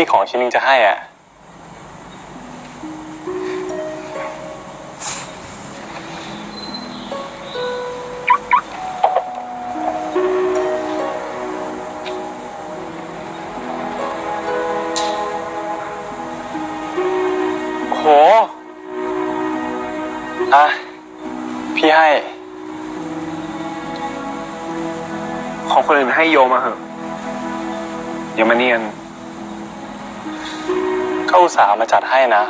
มีของชิ้นนึงจะให้อะ โห อะ พี่ให้ ของคนอื่นให้โยมาเหอะอย่ามาเนียน ก็อุตส่าห์มาจัดให้นะ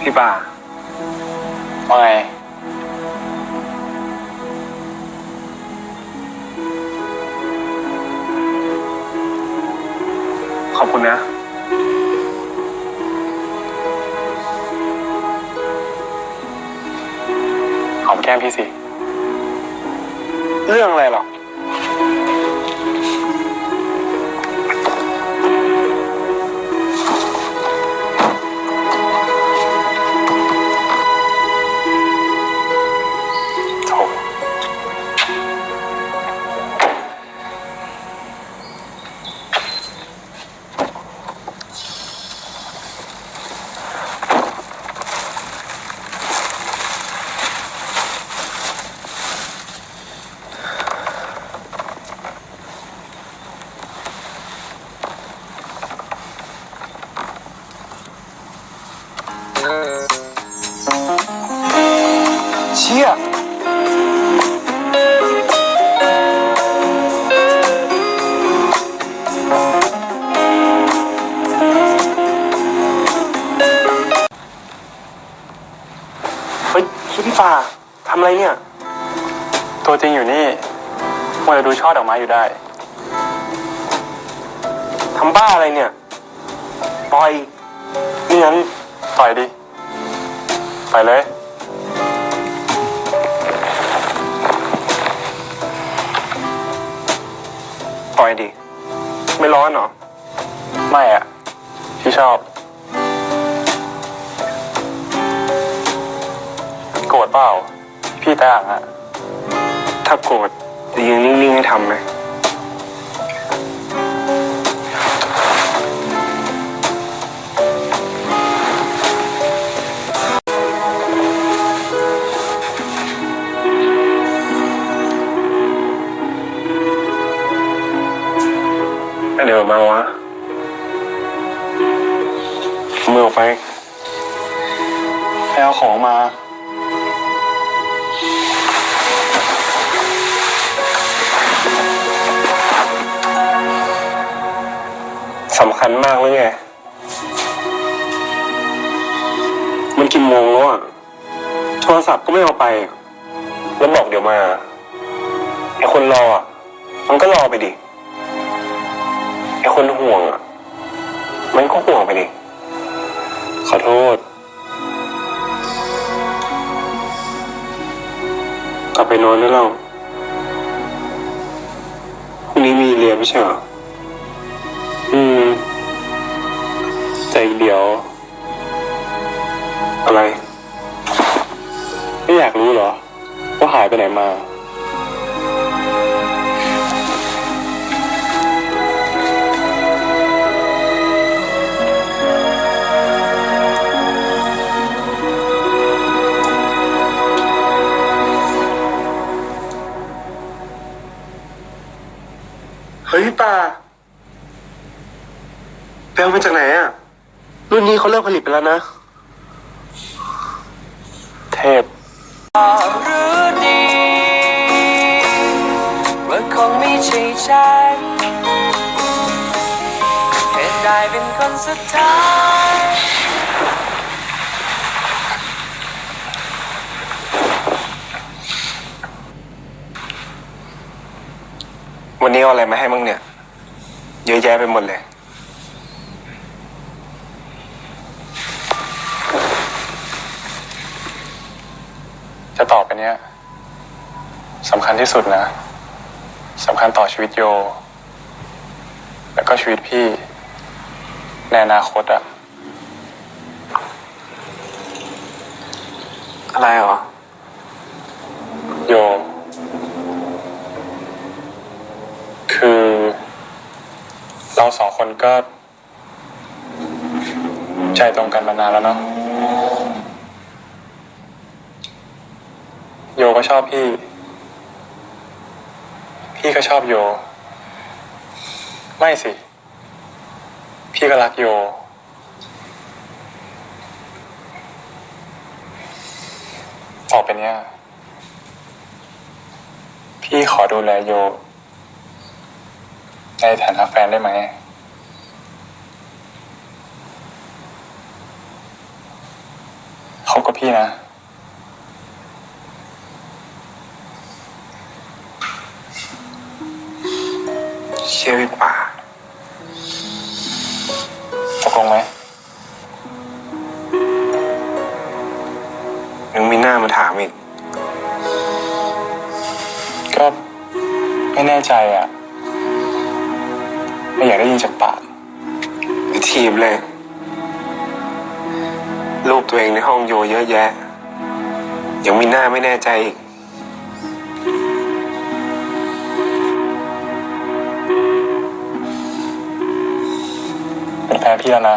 พี่ป่าว่าไงขอบคุณนะ หอมแก้มพี่สิ เรื่องอะไรหรอำอะไรเนี่ย ตัวจริงอยู่นี่มัวแต่ดูช่อดอกไม้อยู่ได้ทำบ้าอะไรเนี่ยปล่อยนี่งั้นต่อยดิ ไปเลยปล่อยดิ ไม่ร้อนเหรอ ไม่อะพี่ชอบ โกรธเปล่าพี่แต่างอะถ้าโกรธจะยืนนิ่งๆให้ทำไหม สำคัญมากเลยไง มันกี่โมงแล้วอะโทรศัพท์ก็ไม่เอาไป แล้วบอกเดี๋ยวมา ไอ้คนรออะมันก็รอไปดิ ไอ้คนห่วงอะมันก็ห่วงไปดิ ขอโทษ กลับไปนอนได้แล้วพรุ่งนี้มีเรียนไม่ใช่หรอ แต่เดี๋ยว อะไร ไม่อยากรู้เหรอ ว่าหายไปไหนมา เฮ้ยพี่ปาไปเอามาจากไหนอะ รุ่นนี้เขาเลิกผลิตไปแล้วนะ เทพรู้ดีว่าคงไม่ใช่ฉันแค่ได้เป็นคนสุดท้ายวันนี้เอาอะไรมาให้มึงเนี่ย เยอะแยะไปหมดเลย จะตอบไปเนี้ยสำคัญที่สุดนะสำคัญต่อชีวิตโย แล้วก็ชีวิตพี่ ในอนาคตอะอะไรเหรอ โย คืคนก็ ใจตรงกันมานานแล้วเนาะโย ก็ชอบพี่ พี่ก็ชอบโย ไม่สิ พี่ก็รักโย ต่อไปเนี้ยพี่ขอดูแลโย ในฐานะแฟนได้ไหมเขากับพี่นะ เชื่อพี่ป่าตกลงไหมยังมีหน้ามาถามอีก ก็ไม่แน่ใจอะ ไม่อยากได้ยินจากปากไปทีบเลย รูปตัวเองในห้องโยเยอะแยะ ยังมีหน้าไม่แน่ใจอีก เป็นแฟนพี่แล้วนะ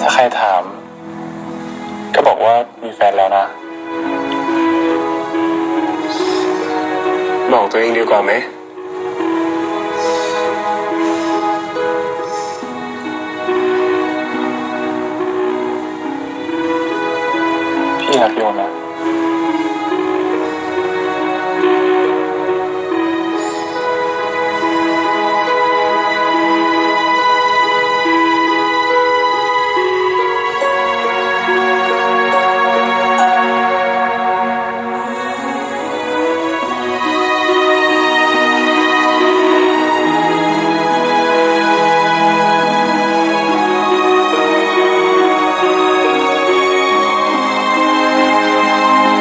ถ้าใครถาม ก็บอกว่ามีแฟนแล้วนะ บอกตัวเองดีกว่าไหม พี่รักโยนะ